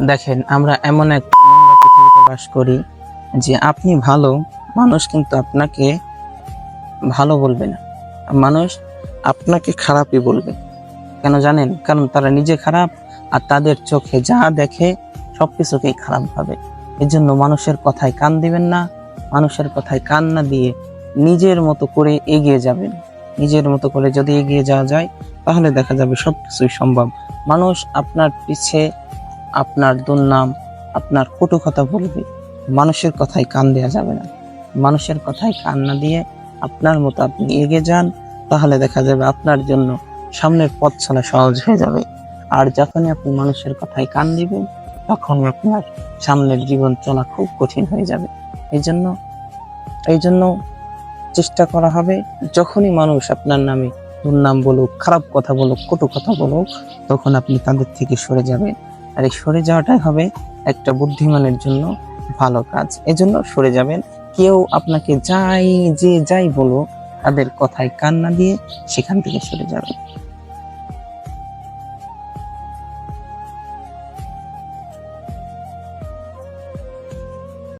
দেখেন, আমরা এমন এক পৃথিবীতে বাস করি যে আপনি ভালো, মানুষ কিন্তু আপনাকে ভালো বলবে না। মানুষ আপনাকে খারাপই বলবে। কেন জানেন? কারণ তারা নিজে খারাপ আর তাদের চোখে যা দেখে সব কিছুকেই খারাপ ভাবে। এই জন্য মানুষের কথায় কান দিবেন না, মানুষের কথায় কান না দিয়ে নিজের মতো করে এগিয়ে যাবেন। নিজের মতো করে যদি এগিয়ে যাওয়া যায়, তাহলে দেখা যাবে সব কিছুই সম্ভব। মানুষ আপনার পিছে আপনার দুর্নাম, আপনার কটু কথা বলবে। মানুষের কথায় কান দেওয়া যাবে না। মানুষের কথায় কান না দিয়ে আপনার মতো আপনি এগিয়ে যান, তাহলে দেখা যাবে আপনার জন্য সামনের পথ চলা সহজ হয়ে যাবে। আর যখনই আপনি মানুষের কথায় কান দিবেন, তখন আপনার সামনের জীবন চলা খুব কঠিন হয়ে যাবে। এই জন্য এই জন্য চেষ্টা করা হবে, যখনই মানুষ আপনার নামে দুর্নাম বলুক, খারাপ কথা বলুক, কটু কথা বলুক, তখন আপনি তাদের থেকে সরে যাবেন। আর এই সরে যাওয়াটাই হবে একটা বুদ্ধিমানের জন্য ভালো কাজ। এজন্য সরে যাবেন। কেউ আপনাকে যাই, যে যাই বলো তাদের কথায় কান না দিয়ে সেখান থেকে সরে যাবেন।